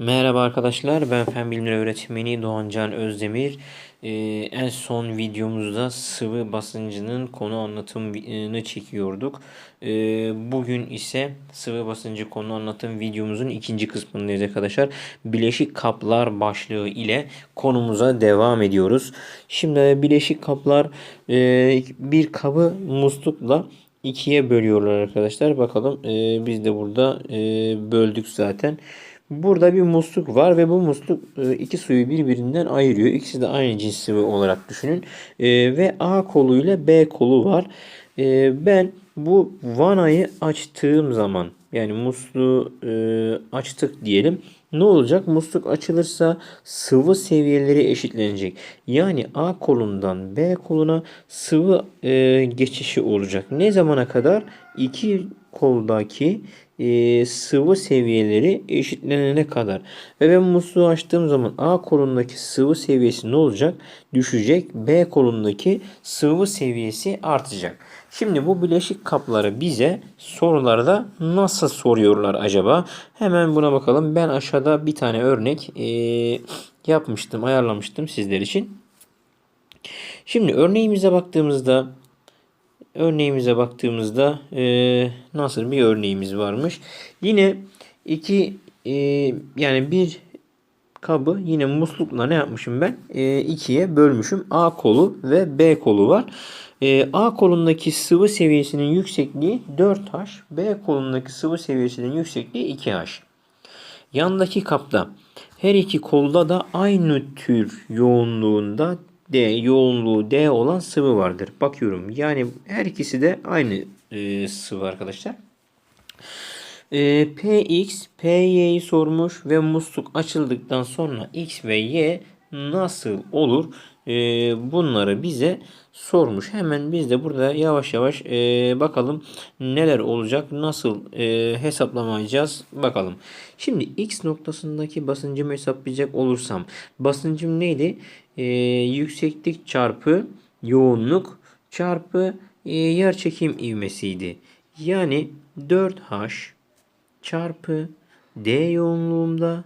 Merhaba arkadaşlar, ben Fen Bilimleri Öğretmeni Doğancan Özdemir. Ee, en son videomuzda sıvı basıncının konu anlatımını çekiyorduk. Ee, bugün ise sıvı basıncı konu anlatım videomuzun ikinci kısmındayız arkadaşlar. Bileşik kaplar başlığı ile konumuza devam ediyoruz. Şimdi bileşik kaplar e, bir kabı muslukla ikiye bölüyorlar arkadaşlar. Bakalım e, biz de burada e, böldük zaten. Burada bir musluk var ve bu musluk e, iki suyu birbirinden ayırıyor. İkisi de aynı cins sıvı olarak düşünün. E, ve A kolu ile B kolu var. E, ben bu vanayı açtığım zaman yani musluğu açtık diyelim. Ne olacak? Musluk açılırsa sıvı seviyeleri eşitlenecek. Yani A kolundan B koluna sıvı geçişi olacak. Ne zamana kadar? İki koldaki e, sıvı seviyeleri eşitlenene kadar. Ve ben musluğu açtığım zaman A kolundaki sıvı seviyesi ne olacak? Düşecek. B kolundaki sıvı seviyesi artacak. Şimdi bu bileşik kapları bize sorularda nasıl soruyorlar acaba? Hemen buna bakalım. Ben aşağıda bir tane örnek e, yapmıştım, ayarlamıştım sizler için. Şimdi örneğimize baktığımızda örneğimize baktığımızda e, nasıl bir örneğimiz varmış. Yine iki e, yani bir kabı yine muslukla ne yapmışım ben? E, ikiye bölmüşüm. A kolu ve B kolu var. E, A kolundaki sıvı seviyesinin yüksekliği 4H. B kolundaki sıvı seviyesinin yüksekliği 2H. Yandaki kapta her iki kolda da aynı tür yoğunluğunda D yoğunluğu D olan sıvı vardır. Bakıyorum yani her ikisi de aynı e, sıvı arkadaşlar. E, Px, Py'yi sormuş ve musluk açıldıktan sonra X ve Y nasıl olur? E, bunları bize sormuş. Hemen biz de burada yavaş yavaş e, bakalım neler olacak, nasıl e, hesaplamayacağız bakalım. Şimdi X noktasındaki basıncımı hesaplayacak olursam basıncım neydi? E, yükseklik çarpı yoğunluk çarpı e, yer ivmesiydi. Yani 4H çarpı D yoğunluğumda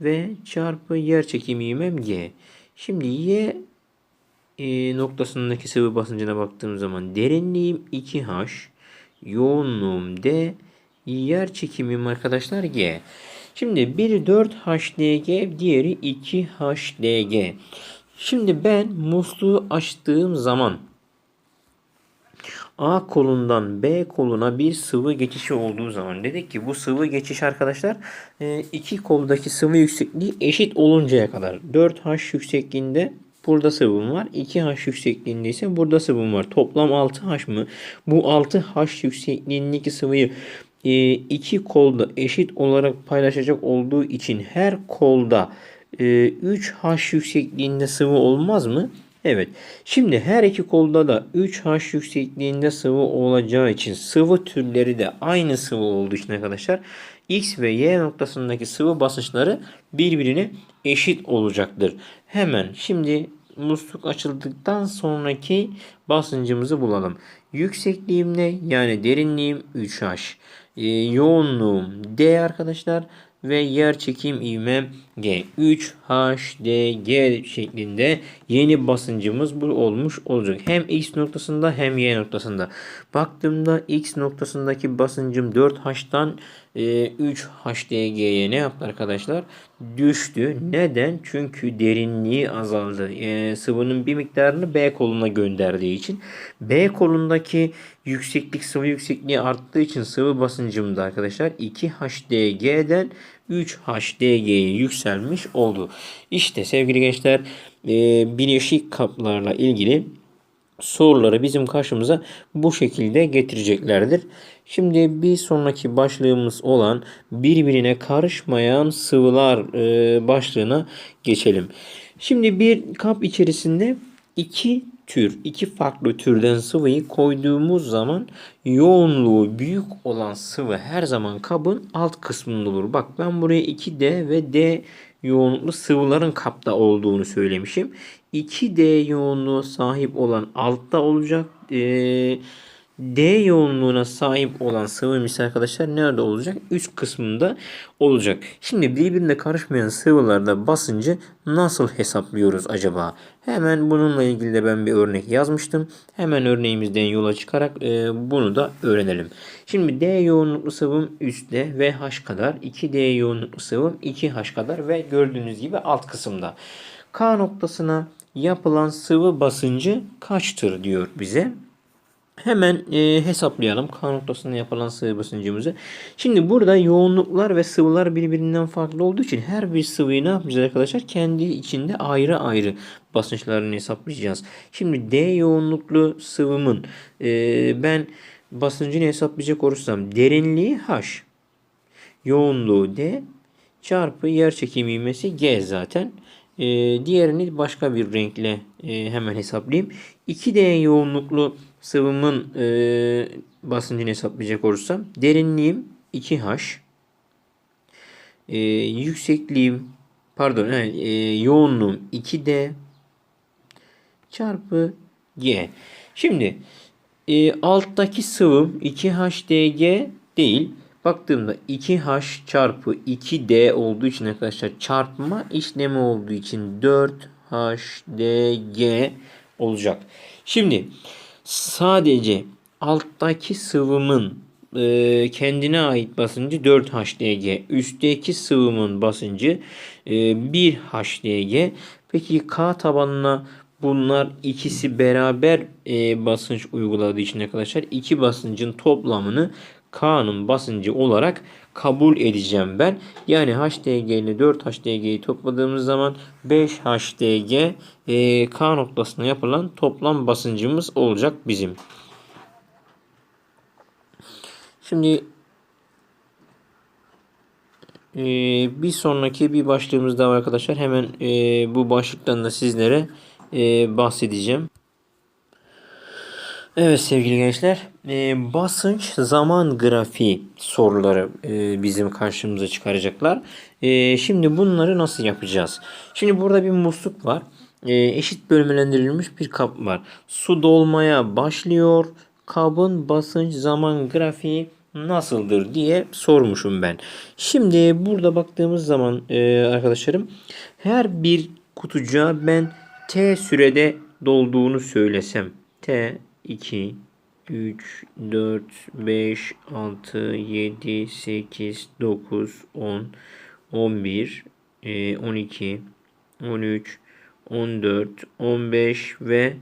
ve çarpı yer çekim ivmem G. Şimdi Y e, noktasındaki sıvı basıncına baktığım zaman derinliğim 2H, yoğunluğum D, yer çekimim arkadaşlar G. Şimdi biri 4HDG, diğeri 2HDG. Şimdi ben musluğu açtığım zaman A kolundan B koluna bir sıvı geçişi olduğu zaman dedik ki bu sıvı geçiş arkadaşlar e, iki koldaki sıvı yüksekliği eşit oluncaya kadar 4H yüksekliğinde burada sıvım var. 2H yüksekliğinde ise burada sıvım var. Toplam 6H mı? Bu 6H yüksekliğindeki sıvıyı e, iki kolda eşit olarak paylaşacak olduğu için her kolda 3H ee, yüksekliğinde sıvı olmaz mı? Evet. Şimdi her iki kolda da 3H yüksekliğinde sıvı olacağı için sıvı türleri de aynı sıvı olduğu için arkadaşlar X ve Y noktasındaki sıvı basınçları birbirine eşit olacaktır. Hemen şimdi musluk açıldıktan sonraki basıncımızı bulalım. Yüksekliğim ne? Yani derinliğim 3H. Ee, yoğunluğum D arkadaşlar ve yer çekim ivme G. 3 H D G şeklinde yeni basıncımız bu olmuş olacak. Hem X noktasında hem Y noktasında. Baktığımda X noktasındaki basıncım 4 H'tan 3 HDG'ye ne yaptı arkadaşlar? Düştü. Neden? Çünkü derinliği azaldı. E, sıvının bir miktarını B koluna gönderdiği için. B kolundaki yükseklik sıvı yüksekliği arttığı için sıvı basıncımda arkadaşlar 2 HDG'den 3 HDG'ye yükselmiş oldu. İşte sevgili gençler e, bileşik kaplarla ilgili soruları bizim karşımıza bu şekilde getireceklerdir. Şimdi bir sonraki başlığımız olan birbirine karışmayan sıvılar e, başlığına geçelim. Şimdi bir kap içerisinde iki tür, iki farklı türden sıvıyı koyduğumuz zaman yoğunluğu büyük olan sıvı her zaman kabın alt kısmında olur. Bak ben buraya 2D ve D yoğunluklu sıvıların kapta olduğunu söylemişim. 2D yoğunluğu sahip olan altta olacak. Ee, D yoğunluğuna sahip olan sıvı misal arkadaşlar nerede olacak? Üst kısmında olacak. Şimdi birbirine karışmayan sıvılarda basıncı nasıl hesaplıyoruz acaba? Hemen bununla ilgili de ben bir örnek yazmıştım. Hemen örneğimizden yola çıkarak e, bunu da öğrenelim. Şimdi D yoğunluklu sıvım üstte ve H kadar. 2D yoğunluklu sıvım 2H kadar ve gördüğünüz gibi alt kısımda. K noktasına yapılan sıvı basıncı kaçtır diyor bize. Hemen e, hesaplayalım K noktasında yapılan sıvı basıncımızı. Şimdi burada yoğunluklar ve sıvılar birbirinden farklı olduğu için her bir sıvıyı ne yapacağız arkadaşlar? Kendi içinde ayrı ayrı basınçlarını hesaplayacağız. Şimdi D yoğunluklu sıvımın e, ben basıncını hesaplayacak olursam derinliği H, yoğunluğu D çarpı yer çekimi ivmesi G zaten. E, diğerini başka bir renkle e, hemen hesaplayayım. 2D yoğunluklu sıvımın e, basıncını hesaplayacak olursam derinliğim 2H e, yüksekliğim pardon yani, e, yoğunluğum 2D çarpı G. Şimdi e, alttaki sıvım 2HDG değil. Baktığımda 2H çarpı 2D olduğu için arkadaşlar çarpma işlemi olduğu için 4HDG olacak. Şimdi sadece alttaki sıvımın e, kendine ait basıncı 4HDG. Üstteki sıvımın basıncı e, 1HDG. Peki K tabanına bunlar ikisi beraber e, basınç uyguladığı için arkadaşlar iki basıncın toplamını K'nın basıncı olarak kabul edeceğim ben. Yani HDG ile 4 HDG'yi topladığımız zaman 5 HDG e, K noktasına yapılan toplam basıncımız olacak bizim. Şimdi e, bir sonraki bir başlığımız daha arkadaşlar. Hemen e, bu başlıktan da sizlere e, bahsedeceğim. Evet sevgili gençler, e, basınç zaman grafiği soruları e, bizim karşımıza çıkaracaklar. E, şimdi bunları nasıl yapacağız? Şimdi burada bir musluk var. E, eşit bölmelendirilmiş bir kap var. Su dolmaya başlıyor. Kabın basınç zaman grafiği nasıldır diye sormuşum ben. Şimdi burada baktığımız zaman e, arkadaşlarım her bir kutucuğa ben T sürede dolduğunu söylesem. T 2, 3, 4, 5, 6, 7, 8, 9, 10, 11, 12, 13, 14, 15 ve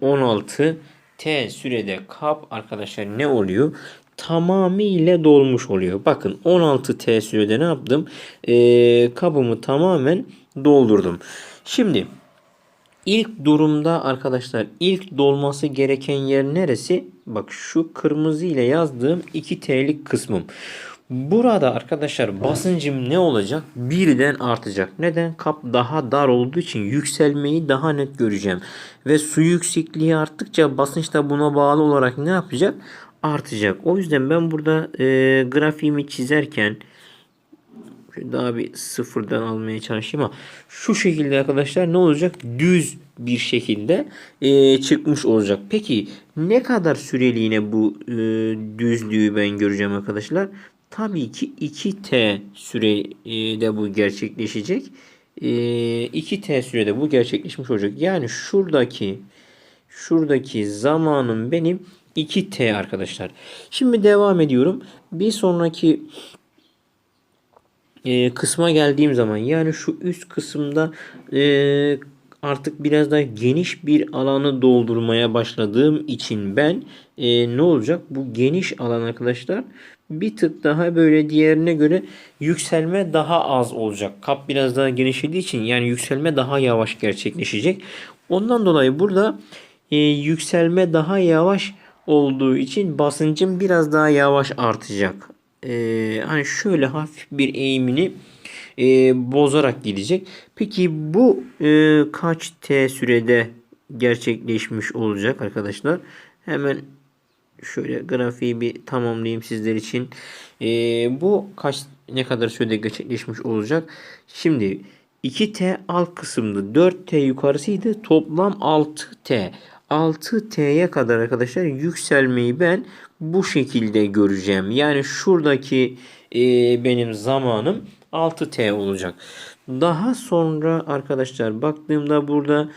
16 T sürede kap arkadaşlar ne oluyor? Tamamıyla dolmuş oluyor. Bakın 16 T sürede ne yaptım? Ee, kabımı tamamen doldurdum. Şimdi İlk durumda arkadaşlar ilk dolması gereken yer neresi? Bak şu kırmızı ile yazdığım 2T'lik kısmım. Burada arkadaşlar basıncım ne olacak? Birden artacak. Neden? Kap daha dar olduğu için yükselmeyi daha net göreceğim. Ve su yüksekliği arttıkça basınç da buna bağlı olarak ne yapacak? Artacak. O yüzden ben burada e, grafiğimi çizerken daha bir sıfırdan almaya çalışayım ama şu şekilde arkadaşlar ne olacak? Düz bir şekilde e, çıkmış olacak. Peki ne kadar süreliğine bu e, düzlüğü ben göreceğim arkadaşlar? Tabii ki 2T sürede bu gerçekleşecek. E, 2T sürede bu gerçekleşmiş olacak. Yani şuradaki şuradaki zamanım benim 2T arkadaşlar. Şimdi devam ediyorum. Bir sonraki e, kısma geldiğim zaman yani şu üst kısımda e, artık biraz daha geniş bir alanı doldurmaya başladığım için ben e, ne olacak? Bu geniş alan arkadaşlar bir tık daha böyle diğerine göre yükselme daha az olacak. Kap biraz daha genişlediği için yani yükselme daha yavaş gerçekleşecek. Ondan dolayı burada e, yükselme daha yavaş olduğu için basıncım biraz daha yavaş artacak e, hani şöyle hafif bir eğimini e, bozarak gidecek. Peki bu e, kaç t sürede gerçekleşmiş olacak arkadaşlar? Hemen şöyle grafiği bir tamamlayayım sizler için. E, bu kaç ne kadar sürede gerçekleşmiş olacak? Şimdi 2T alt kısımda 4T yukarısıydı. Toplam 6T. 6T'ye kadar arkadaşlar yükselmeyi ben bu şekilde göreceğim. Yani şuradaki e, benim zamanım 6T olacak. Daha sonra arkadaşlar baktığımda burada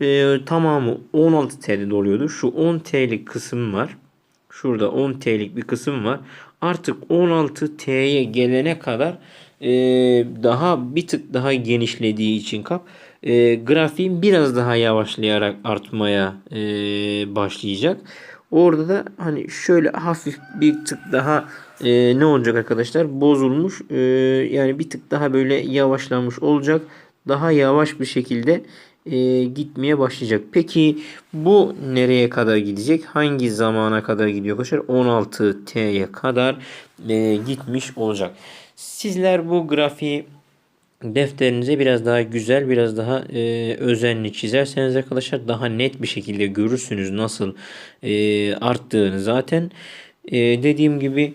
e, tamamı 16T'de doluyordu. Şu 10T'lik kısım var. Şurada 10 T'lik bir kısım var. Artık 16 T'ye gelene kadar e, daha bir tık daha genişlediği için kap e, grafiğin biraz daha yavaşlayarak artmaya e, başlayacak. Orada da hani şöyle hafif bir tık daha e, ne olacak arkadaşlar? Bozulmuş. E, yani bir tık daha böyle yavaşlamış olacak. Daha yavaş bir şekilde e, gitmeye başlayacak. Peki bu nereye kadar gidecek? Hangi zamana kadar gidiyor arkadaşlar? 16T'ye kadar e, gitmiş olacak. Sizler bu grafiği defterinize biraz daha güzel, biraz daha e, özenli çizerseniz arkadaşlar daha net bir şekilde görürsünüz nasıl e, arttığını. Zaten e, dediğim gibi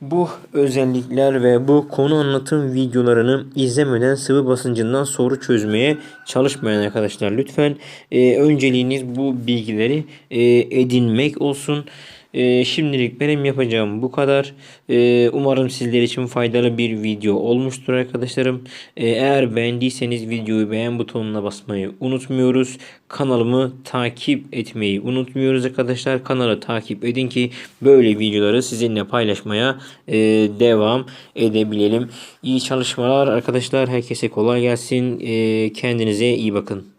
bu özellikler ve bu konu anlatım videolarını izlemeden sıvı basıncından soru çözmeye çalışmayın arkadaşlar. Lütfen e, önceliğiniz bu bilgileri e, edinmek olsun. E, şimdilik benim yapacağım bu kadar. E, umarım sizler için faydalı bir video olmuştur arkadaşlarım. E, eğer beğendiyseniz videoyu beğen butonuna basmayı unutmuyoruz. Kanalımı takip etmeyi unutmuyoruz arkadaşlar. Kanalı takip edin ki böyle videoları sizinle paylaşmaya e, devam edebilelim. İyi çalışmalar arkadaşlar. Herkese kolay gelsin. E, kendinize iyi bakın.